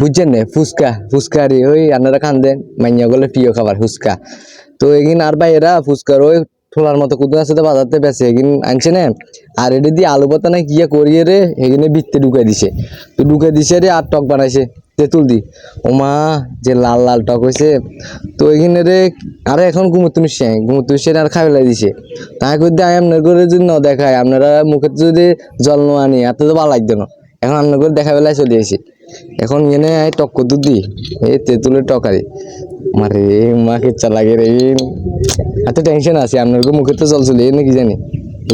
বুঝছেন না? ফুচকা ফুচকা রে, ওই আপনারা খান দেন। মাইয়া গলে প্রিয় খাবার, ফুচকা। তো এগিন আর বাইরা ফুচকার ওই ঠোলার মতো কুদুন আছে তো বাজারতে বেছে এগিন আনছে না? আর এটা দিয়ে আলু পাতা না কিয়া করিয়ে রে, এগিনে বিত্তে ঢুকাই দিছে। তো ঢুকাই দিছে রে, আর টক বানাইছে, তেঁতুল দি। ওমা যে লাল লাল টক হয়েছে তো এখানে রে, আরে এখন ঘুমোতে মিশে ঘুমোতে মিশে আর খাই ফেলাই দিছে। তাই করে দিয়ে আপনার করে যদি ন দেখায় আপনারা মুখে যদি জল আনি এত তো ভালো লাগতো না এখন আপনার করে দেখা বেলায় চলে আসি এখন এনে আই টক দুধ দি, এই তেঁতুলের টকারি মারে মা কেচ্ছা লাগে রে এত টেনশন আছে আপনার মুখে তো জল চলে এনে কি জানি?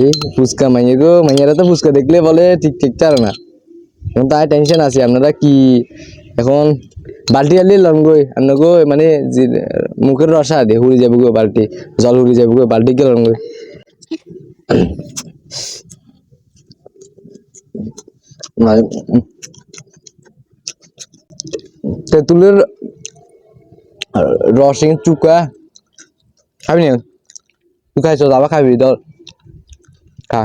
এই ফুচকা মাইয়ে গো মাইয়ারা তো ফুচকা দেখলে বলে ঠিক ঠিক চার না। এখন তাই টেনশন আছে, আপনারা কি? এখন বাল্টি আলি লন গই আপনার গো মানে মুখের রসা দিয়ে হুড়ি যাব গো বাল্টি, জল হুড়ি যাব গো বাল্টি কে লন গই তেঁতুলের রসিং চুকা খাবি না তুই খাইছ আবার খাবি ধর খা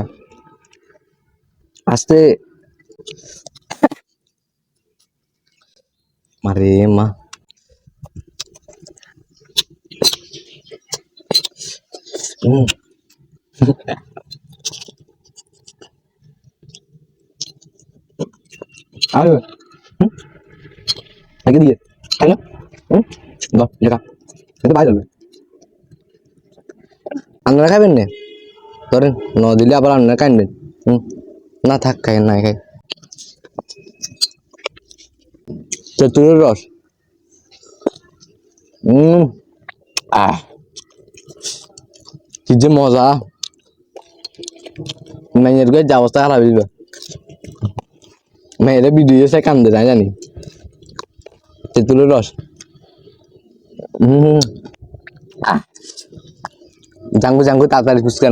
আস্তে মারে মা হুম। আরে? আগে দিয়ে খাই না? হুম? দাও লেখা এটা বাইরে যাবে। আপনারা খাবেন না? ধরেন, ন দিলে আবার আপনারা কানবেন হুম? না থাক, খাই, না খাই। তেঁতুলের রস। হুম? আহ। কি যে মজা। মেয়ের গায়ে যা অবস্থা খারাপ হইবে মেয়েরা ভিডিও সে কান্দে না জানি? তেঁতুলের রস। জাঙ্গু জাঙ্গু তাড়াতাড়ি ফুচকা